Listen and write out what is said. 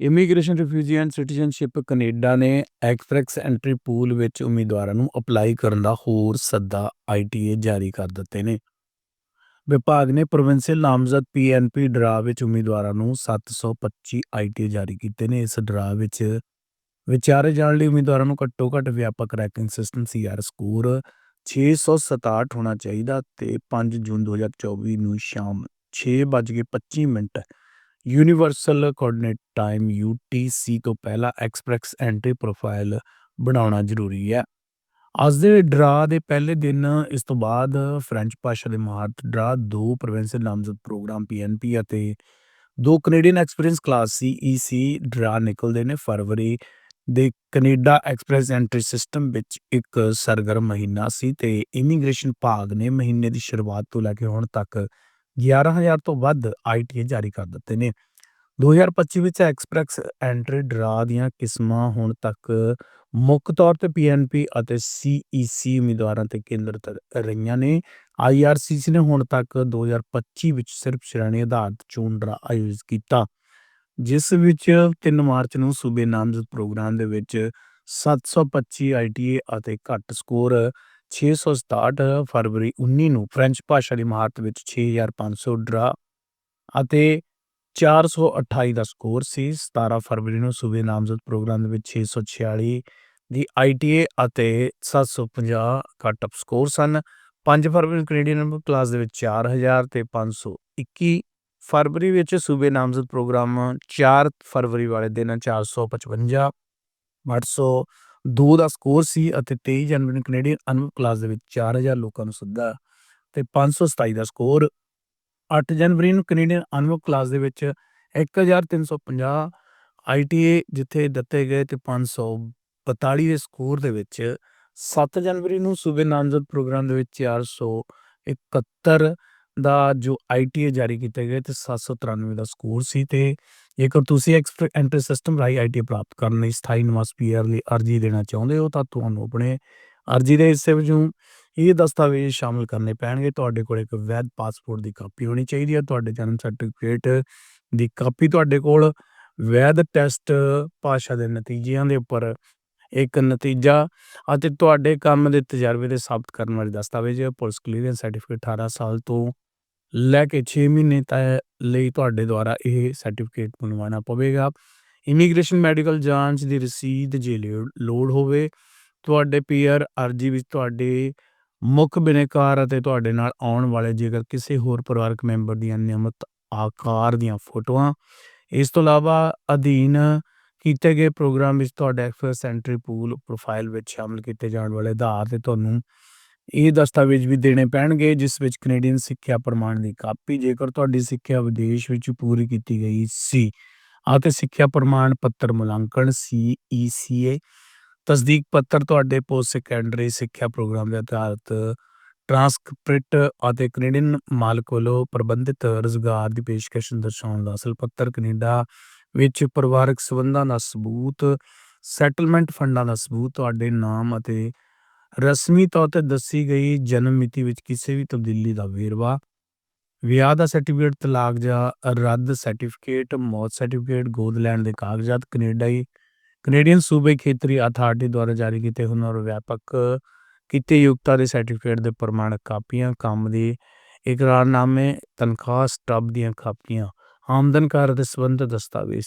Immigration refugee and citizenship Canada ਨੇ express entry pool ਵਿੱਚ ਉਮੀਦਵਾਰਾਂ ਨੂੰ ਅਪਲਾਈ ਕਰਨ ਦਾ ਹੋਰ ਸੱਦਾ ਆਈਟੀਏ ਜਾਰੀ ਕਰ ਦਿੱਤੇ ਨੇ। ਵਿਭਾਗ ਨੇ ਪ੍ਰੋਵਿੰਸ਼ੀਅਲ ਨਾਮਜ਼ਦ ਪੀਐਨਪੀ ਡਰਾ ਵਿੱਚ ਉਮੀਦਵਾਰਾਂ ਨੂੰ 725 ਆਈਟੀਏ ਜਾਰੀ ਕੀਤੇ ਨੇ। ਇਸ ਡਰਾ ਵਿੱਚ ਵਿਚਾਰੇ ਜਾਣ ਲਈ ਉਮੀਦਵਾਰਾਂ ਨੂੰ ਘੱਟੋ ਘੱਟ ਵਿਆਪਕ ਰੈਂਕਿੰਗ ਸਿਸਟਮ ਸੀਆਰ ਸਕੋਰ 667 ਹੋਣਾ ਚਾਹੀਦਾ ਤੇ 5 ਜੂਨ 2024 ਨੂੰ ਸ਼ਾਮ 6:25 minute universal coordinate time UTC ਤੋਂ ਪਹਿਲਾਂ ਐਕਸਪ੍ਰੈਸ ਐਂਟਰੀ ਪ੍ਰੋਫਾਈਲ ਬਣਾਉਣਾ ਜ਼ਰੂਰੀ ਹੈ। ਅੱਜ ਦੇ ਡਰਾ ਦੇ ਪਹਿਲੇ ਦਿਨ, ਇਸ ਤੋਂ ਬਾਅਦ ਫ੍ਰੈਂਚ ਭਾਸ਼ਾ ਦੇ ਮਹਾਰਤ ਡਰਾ ਦੋ ਪ੍ਰੋਵਿੰਸ਼ੀਅਲ ਨਾਮਜ਼ਦ ਪ੍ਰੋਗਰਾਮ ਪੀਐਨਪੀ ਅਤੇ ਦੋ Canadian experience class CEC draw ਨਿਕਲਦੇ ਨੇ। ਫਰਵਰੀ ਦੇ ਕੈਨੇਡਾ ਐਕਸਪ੍ਰੈਸ ਐਂਟਰੀ ਸਿਸਟਮ ਵਿੱਚ ਇੱਕ ਸਰਗਰਮ ਮਹੀਨਾ ਸੀ ਤੇ ਇਮੀਗ੍ਰੇਸ਼ਨ ਭਾਗ ਨੇ ਮਹੀਨੇ ਦੀ ਸ਼ੁਰੂਆਤ ਤੋਂ ਲੈ ਕੇ ਹੁਣ ਤੱਕ 11000 ਤੋਂ ਵੱਧ ਆਈਟੀਏ ਜਾਰੀ ਕਰ ਦਿੱਤੇ ਨੇ। 2025 ਵਿੱਚ ਐਕਸਪ੍ਰੈਸ ਐਂਟਰੀ ਡਰਾ ਦੀਆਂ ਕਿਸਮਾਂ ਹੁਣ ਤੱਕ ਮੁੱਖ ਤੌਰ ਤੇ ਪੀਐਨਪੀ ਅਤੇ ਸੀਈਸੀ ਉਮੀਦਵਾਰਾਂ ਤੇ ਕੇਂਦਰਿਤ ਰਹੀਆਂ ਨੇ। ਆਈਆਰਸੀਸੀ ਨੇ ਹੁਣ ਤੱਕ 2025 ਵਿੱਚ ਸਿਰਫ ਸ਼੍ਰੇਣੀ ਆਧਾਰਿਤ ਚੋਣ ਡਰਾ ਆਯੋਜਿਤ ਕੀਤਾ। ਜਿਸ ਵਿੱਚ 3 ਮਾਰਚ ਨੂੰ ਸੂਬੇ ਨਾਮਜ਼ਦ ਪ੍ਰੋਗਰਾਮ ਦੇ ਵਿੱਚ 725 ਆਈਟੀਏ ਅਤੇ ਘੱਟ ਸਕੋਰ 667 ਫਰਵਰੀ 19 ਨੂੰ ਫ੍ਰੈਂਚ ਭਾਸ਼ਾ ਦੀ ਮਹਾਰਤ ਵਿੱਚ 6500 ਡਰਾ ਅਤੇ 428 ਦਾ ਸਕੋਰ ਸੀ। 17 ਫਰਵਰੀ ਨੂੰ ਸੂਬੇ ਨਾਮਜ਼ਦ ਪ੍ਰੋਗਰਾਮ ਦੇ ਵਿੱਚ 646 ਦੀ ਆਈਟੀਏ ਅਤੇ 750 ਕੱਟ ਅਪ ਸਕੋਰ ਸਨ। 5 ਫਰਵਰੀ ਨੂੰ ਕੈਨੇਡੀਅਨ ਕਲਾਸ ਦੇ ਵਿੱਚ 4000 ਤੇ 521 ਫਰਵਰੀ ਵਿੱਚ ਸੂਬੇ ਨਾਮਜ਼ਦ ਪ੍ਰੋਗਰਾਮ 4 ਫਰਵਰੀ ਵਾਲੇ ਦਿਨ 455 802 ਦਾ ਸਕੋਰ ਸੀ ਅਤੇ 23 ਜਨਵਰੀ ਨੂੰ ਕੈਨੇਡੀਅਨ ਅਨੁਭਵ ਕਲਾਸ ਦੇ ਵਿੱਚ 4000 ਲੋਕਾਂ ਨੂੰ ਸੱਦਾ ਤੇ 527 ਦਾ ਸਕੋਰ। 8 ਜਨਵਰੀ ਨੂੰ ਕੈਨੇਡੀਅਨ ਅਨੁਭਵ ਕਲਾਸ ਦੇ ਵਿੱਚ 1350 ਆਈਟੀਏ ਜਿੱਥੇ ਦਿੱਤੇ ਗਏ ਤੇ 542 ਦੇ ਸਕੋਰ ਦੇ ਵਿੱਚ 7 ਜਨਵਰੀ ਨੂੰ ਸੂਬੇ ਨਾਮਜ਼ਦ ਪ੍ਰੋਗਰਾਮ ਦੇ ਵਿੱਚ 471 ਦਾ ਜੋ ਆਈਟੀਏ ਜਾਰੀ ਕੀਤੇ ਗਏ ਤੇ 793 ਦਾ ਸਕੋਰ ਸੀ ਤੇ ਜੇਕਰ ਤੁਸੀਂ ਐਂਟਰੀ ਸਿਸਟਮ ਰਾਹੀਂ ਆਈਟੀਏ ਪ੍ਰਾਪਤ ਕਰਨ ਲਈ ਸਥਾਈ ਨਿਵਾਸ ਪੀਆਰ ਲਈ ਅਰਜ਼ੀ ਦੇਣਾ ਚਾਹੁੰਦੇ ਹੋ ਤਾਂ ਤੁਹਾਨੂੰ ਆਪਣੇ ਅਰਜ਼ੀ ਦੇ ਹਿੱਸੇ ਵਜੋਂ ਇਹ ਦਸਤਾਵੇਜ਼ ਸ਼ਾਮਲ ਕਰਨੇ ਪੈਣਗੇ। ਤੁਹਾਡੇ ਕੋਲ ਇੱਕ ਵੈਧ ਪਾਸਪੋਰਟ ਦੀ ਕਾਪੀ ਹੋਣੀ ਚਾਹੀਦੀ ਹੈ। ਤੁਹਾਡੇ ਜਨਮ ਸਰਟੀਫਿਕੇਟ ਦੀ ਕਾਪੀ ਤੁਹਾਡੇ ਕੋਲ। ਵੈਧ ਟੈਸਟ ਭਾਸ਼ਾ ਦੇ ਨਤੀਜਿਆਂ ਦੇ ਉੱਪਰ ਇੱਕ ਨਤੀਜਾ ਅਤੇ ਤੁਹਾਡੇ ਕੰਮ ਦੇ ਤਜਰਬੇ ਦੇ ਸਾਬਤ ਕਰਨ ਵਾਲੇ ਦਸਤਾਵੇਜ਼, ਪੁਲਿਸ ਕਲੀਅਰੈਂਸ ਸਰਟੀਫਿਕੇਟ 18 ਸਾਲ ਤੋਂ ਲੈ ਕੇ 6 ਮਹੀਨੇ ਤੱਕ ਲਈ ਤੁਹਾਡੇ ਦੁਆਰਾ ਇਹ ਸਰਟੀਫਿਕੇਟ ਬਣਵਾਉਣਾ ਪਵੇਗਾ। ਇਮੀਗ੍ਰੇਸ਼ਨ ਮੈਡੀਕਲ ਜਾਂਚ ਦੀ ਰਸੀਦ ਜੇ ਲੋੜ ਹੋਵੇ, ਤੁਹਾਡੇ ਪੀਆਰ ਅਰਜੀ ਵਿੱਚ ਤੁਹਾਡੇ ਮੁੱਖ ਬਿਨੇਕਾਰ ਅਤੇ ਤੁਹਾਡੇ ਨਾਲ ਆਉਣ ਵਾਲੇ ਜੇਕਰ ਕਿਸੇ ਹੋਰ ਪਰਿਵਾਰਕ ਮੈਂਬਰ ਦੀਆਂ ਨਿਯਮਤ ਆਕਾਰ ਦੀਆਂ ਫੋਟੋਆਂ। ਇਸ ਤੋਂ ਇਲਾਵਾ ਅਧੀਨ ਕੀਤੇ ਗਏ ਪ੍ਰੋਗਰਾਮ ਵਿੱਚ ਤੁਹਾਡੇ ਐਕਸਪ੍ਰੈਸ ਐਂਟਰੀ ਪੂਲ ਪ੍ਰੋਫਾਈਲ ਵਿੱਚ ਸ਼ਾਮਲ ਕੀਤੇ ਜਾਣ ਵਾਲੇ ਆਧਾਰ ਤੇ ਤੁਹਾਨੂੰ ਇਹ ਦਸਤਾਵੇਜ਼ ਵੀ ਦੇਣੇ ਪੈਣਗੇ, ਜਿਸ ਵਿੱਚ ਕੈਨੇਡੀਅਨ ਸਿੱਖਿਆ ਪ੍ਰਮਾਣ ਦੀ ਕਾਪੀ, ਜੇਕਰ ਤੁਹਾਡੀ ਸਿੱਖਿਆ ਵਿਦੇਸ਼ ਵਿੱਚ ਪੂਰੀ ਕੀਤੀ ਗਈ ਸੀ। ਅਤੇ ਸਿੱਖਿਆ ਪ੍ਰਮਾਣ ਪੱਤਰ ਮੁਲਾਂਕਣ ਸੀਈਸੀਏ ਤਸਦੀਕ ਪੱਤਰ ਤੁਹਾਡੇ ਪੋਸਟ ਸੈਕੰਡਰੀ ਸਿੱਖਿਆ ਪ੍ਰੋਗਰਾਮ ਦੇ ਆਧਾਰਿਤ ਟ੍ਰਾਂਸਕ੍ਰਿਪਟ ਅਤੇ ਕੈਨੇਡੀਅਨ ਮਾਲਕ ਵੱਲੋਂ ਪ੍ਰਬੰਧਿਤ ਰੁਜ਼ਗਾਰ ਦੀ ਪੇਸ਼ਕਸ਼ ਦਰਸਾਉਣ ਦਾ ਅਸਲ ਪੱਤਰ ਕੈਨੇਡਾ ਵਿੱਚ ਪਰਿਵਾਰਕ ਸਬੰਧਾਂ ਦਾ ਸਬੂਤ ਸੈਟਲਮੈਂਟ ਫੰਡਾਂ ਦਾ ਸਬੂਤ, ਤੁਹਾਡੇ ਨਾਮ ਅਤੇ ਰਸਮੀ ਤੌਰ ਤੇ ਦੱਸੀ ਗਈ ਜਨਮ ਮਿਤੀ ਵਿੱਚ ਕਿਸੇ ਵੀ ਤਬਦੀਲੀ ਦਾ ਵੇਰਵਾ, ਵਿਆਹ ਦਾ ਸਰਟੀਫਿਕੇਟ ਤਲਾਕ ਜਾਂ ਰੱਦ ਸਰਟੀਫਿਕੇਟ ਮੌਤ ਸਰਟੀਫਿਕੇਟ ਗੋਦ ਲੈਣ ਦੇ ਕਾਗਜ਼ਾਤ, ਕੈਨੇਡਾਈ, ਕੈਨੇਡੀਅਨ ਸੂਬੇ ਖੇਤਰੀ ਅਥਾਰਟੀ ਦੁਆਰਾ ਜਾਰੀ ਕੀਤੇ ਹੁਨਰ ਵਿਆਪਕ ਕੀਤੇ ਯੋਗਤਾ ਦੇ ਸਰਟੀਫਿਕੇਟ ਦੇ ਪ੍ਰਮਾਣਕ ਕਾਪੀਆਂ, ਕੰਮ ਦੀ ਇਕਰਾਰਨਾਮੇ, ਤਨਖਾਹ, ਸਟੱਬ ਦੀਆਂ ਕਾਪੀਆਂ, ਆਮਦਨ ਕਰ ਅਤੇ ਸੰਬੰਧਿਤ ਦਸਤਾਵੇਜ਼